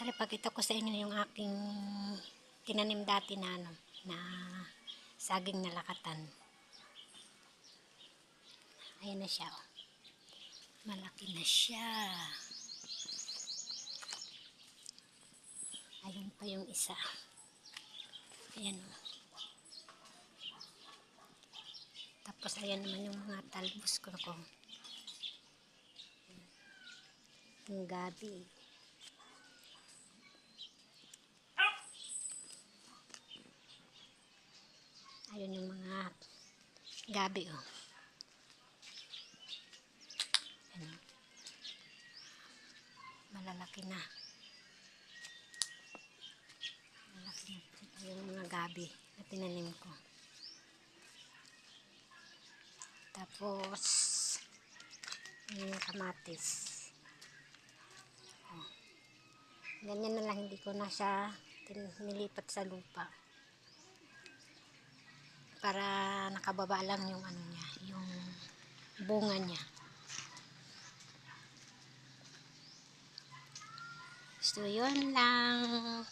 Tara, pakita ko sa inyo yung aking tinanim dati na ano, na saging na lakatan. Ayan na siya. Oh. Malaki na siya. Ayun pa yung isa. Ayan. oh. Tapos ayan naman yung mga talbos ko ko. Yung gabi. Ayun yung mga gabi oh. Ayan, oh. Malalaki na. Malalaki na. Yung mga gabi na tinanim ko. Tapos, yung kamatis. Oh. Ganyan na lang, hindi ko na siya nilipat sa lupa. Para nakababa lang yung ano niya, yung bunga niya. So, yun lang.